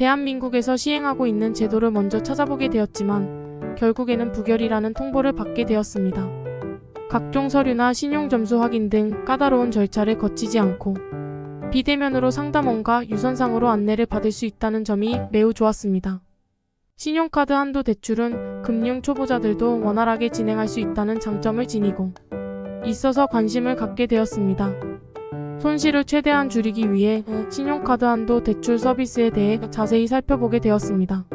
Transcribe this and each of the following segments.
대한민국에서 시행하고 있는 제도를 먼저 찾아보게 되었지만 결국에는 부결이라는 통보를 받게 되었습니다. 각종 서류나 신용점수 확인 등 까다로운 절차를 거치지 않고 비대면으로 상담원과 유선상으로 안내를 받을 수 있다는 점이 매우 좋았습니다. 신용카드 한도 대출은 금융 초보자들도 원활하게 진행할 수 있다는 장점을 지니고 있어서 관심을 갖게 되었습니다. 손실을 최대한 줄이기 위해 신용카드 한도 대출 서비스에 대해 자세히 살펴보게 되었습니다.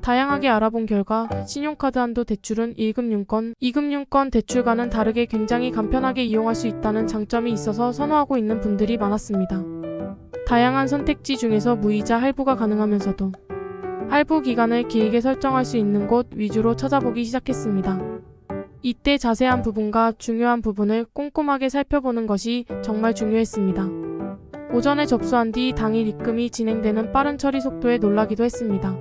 다양하게 알아본 결과 신용카드 한도 대출은 1금융권, 2금융권 대출과는 다르게 굉장히 간편하게 이용할 수 있다는 장점이 있어서 선호하고 있는 분들이 많았습니다. 다양한 선택지 중에서 무이자 할부가 가능하면서도 할부 기간을 길게 설정할 수 있는 곳 위주로 찾아보기 시작했습니다. 이때 자세한 부분과 중요한 부분을 꼼꼼하게 살펴보는 것이 정말 중요했습니다. 오전에 접수한 뒤 당일 입금이 진행되는 빠른 처리 속도에 놀라기도 했습니다.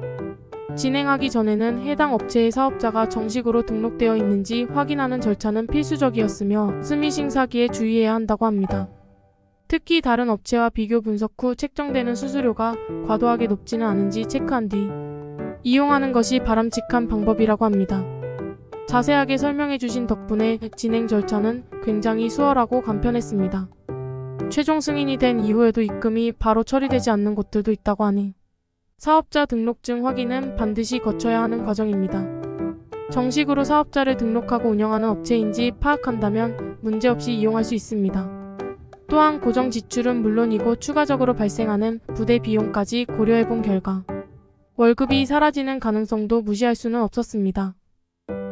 진행하기 전에는 해당 업체의 사업자가 정식으로 등록되어 있는지 확인하는 절차는 필수적이었으며 스미싱 사기에 주의해야 한다고 합니다. 특히 다른 업체와 비교 분석 후 책정되는 수수료가 과도하게 높지는 않은지 체크한 뒤 이용하는 것이 바람직한 방법이라고 합니다. 자세하게 설명해 주신 덕분에 진행 절차는 굉장히 수월하고 간편했습니다. 최종 승인이 된 이후에도 입금이 바로 처리되지 않는 곳들도 있다고 하니 사업자 등록증 확인은 반드시 거쳐야 하는 과정입니다. 정식으로 사업자를 등록하고 운영하는 업체인지 파악한다면 문제없이 이용할 수 있습니다. 또한 고정 지출은 물론이고 추가적으로 발생하는 부대 비용까지 고려해 본 결과 월급이 사라지는 가능성도 무시할 수는 없었습니다.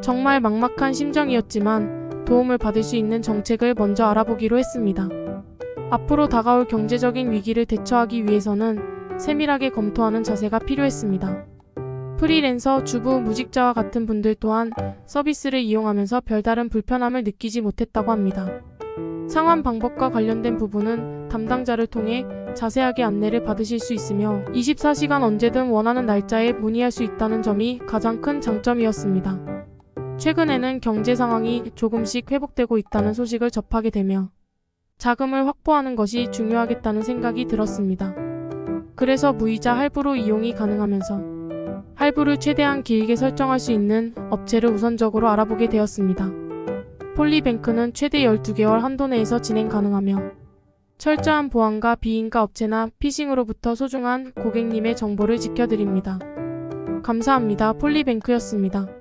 정말 막막한 심정이었지만 도움을 받을 수 있는 정책을 먼저 알아보기로 했습니다. 앞으로 다가올 경제적인 위기를 대처하기 위해서는 세밀하게 검토하는 자세가 필요했습니다. 프리랜서, 주부, 무직자와 같은 분들 또한 서비스를 이용하면서 별다른 불편함을 느끼지 못했다고 합니다. 상환 방법과 관련된 부분은 담당자를 통해 자세하게 안내를 받으실 수 있으며 24시간 언제든 원하는 날짜에 문의할 수 있다는 점이 가장 큰 장점이었습니다. 최근에는 경제 상황이 조금씩 회복되고 있다는 소식을 접하게 되며 자금을 확보하는 것이 중요하겠다는 생각이 들었습니다. 그래서 무이자 할부로 이용이 가능하면서 할부를 최대한 길게 설정할 수 있는 업체를 우선적으로 알아보게 되었습니다. 폴리뱅크는 최대 12개월 한도 내에서 진행 가능하며 철저한 보안과 비인가 업체나 피싱으로부터 소중한 고객님의 정보를 지켜드립니다. 감사합니다. 폴리뱅크였습니다.